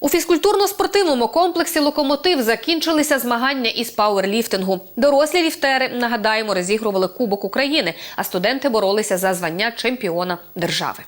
У фізкультурно-спортивному комплексі Локомотив закінчилися змагання із пауерліфтингу. Дорослі ліфтери, нагадаємо, розігрували Кубок України, а студенти боролися за звання чемпіона держави.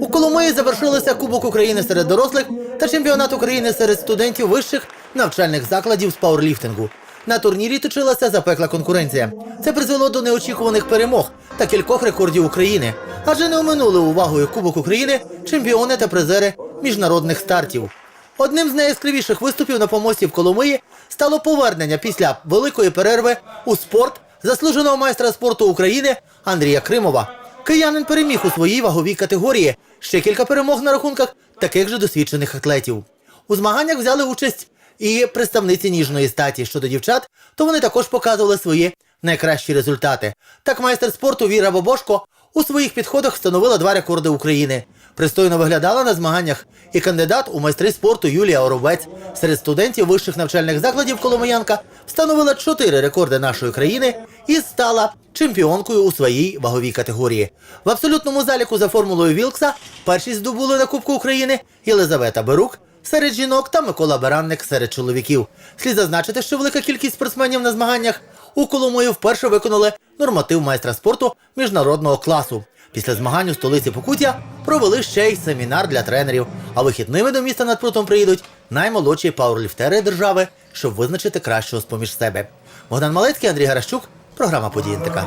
У Коломиї завершилися Кубок України серед дорослих та чемпіонат України серед студентів вищих навчальних закладів з пауерліфтингу. На турнірі точилася запекла конкуренція. Це призвело до неочікуваних перемог та кількох рекордів України. Адже не оминули увагою Кубок України чемпіони та призери міжнародних стартів. Одним з найяскравіших виступів на помості в Коломиї стало повернення після великої перерви у спорт заслуженого майстра спорту України Андрія Кримова. Киянин переміг у своїй ваговій категорії. Ще кілька перемог на рахунках таких же досвідчених атлетів. У змаганнях взяли участь і представниці ніжної статі. Щодо дівчат, то вони також показували свої найкращі результати. Так майстер спорту Віра Бобошко у своїх підходах встановила два рекорди України. Пристойно виглядала на змаганнях і кандидат у майстри спорту Юлія Оробець. Серед студентів вищих навчальних закладів Коломиянка встановила чотири рекорди нашої країни і стала чемпіонкою у своїй ваговій категорії. В абсолютному заліку за формулою Вілкса першість здобули на Кубку України Єлизавета Берук серед жінок та Микола Баранник серед чоловіків. Слід зазначити, що велика кількість спортсменів на змаганнях у Коломиї вперше виконали норматив майстра спорту міжнародного класу. Після змагань у столиці Покуття провели ще й семінар для тренерів. А вихідними до міста над прутом приїдуть наймолодші пауерліфтери держави, щоб визначити кращого з поміж себе. Богдан Малецький, Андрій Гаращук, програма «Події НТК».